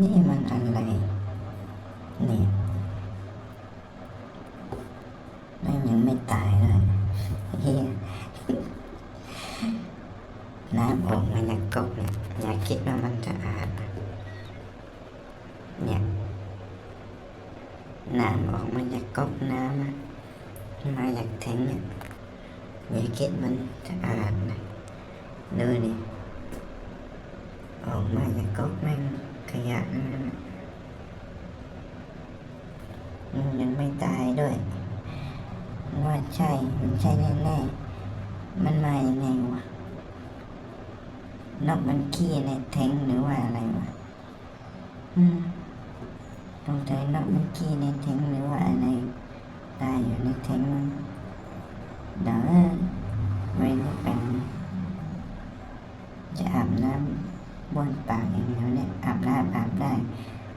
นี่มันอะไรนี่นั่นยังไม่ตายเลยเฮียน้ำออกมาจากก๊อกเนี่ยอย่าคิดว่ามันจะ อาดนะเนี่ยน้ำออกมาจากก๊อกน้ำอะมาจากแทงเนี่ยอย่าคิดมันจะอาดนะดูนี่ออกมาจากก๊อกแม่งขยะนั่นนะมันยังไม่ตายด้วยว่าใช่มันใช่แน่ๆมันมาอย่างไงวะนกมันขี้ในแทงหรือว่าอะไรวะอืมตรงใจนกมันขี้ในแทงหรือว่าอะไรตายอยู่ในแทงมันเดี๋ยวไม่รู้เป็นจะอาบน้ำ บ้วนปากอย่างเดียวเนี่ยอาบน้อาบได้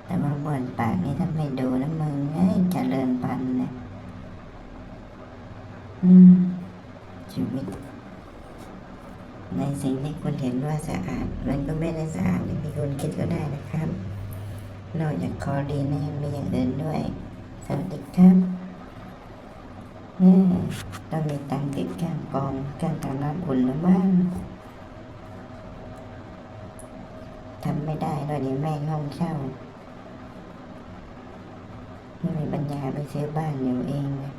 แต่ว่าบ้วนปากนี่ถ้าไม่ดูแล้วมึงเอ้ยเจริญพันธุ์เนี่ยอืมชีวิตในสิ่งที่คุณเห็นว่าสะอาด มันก็ไม่ได้สะอาดอย่างที่คุณคิดก็ได้นะครับ นอกจากคอดีนะยังมีอย่างอื่นด้วยสวัสดีครับนี่ต้องมีตังค์ติดเครื่องกรองเครื่องทำน้ำอุ่นแล้วบ้างทำไม่ได้ด้วยนี่แม่ห้องเช่า ไม่มีปัญญาไปซื้อบ้านอยู่เองนะ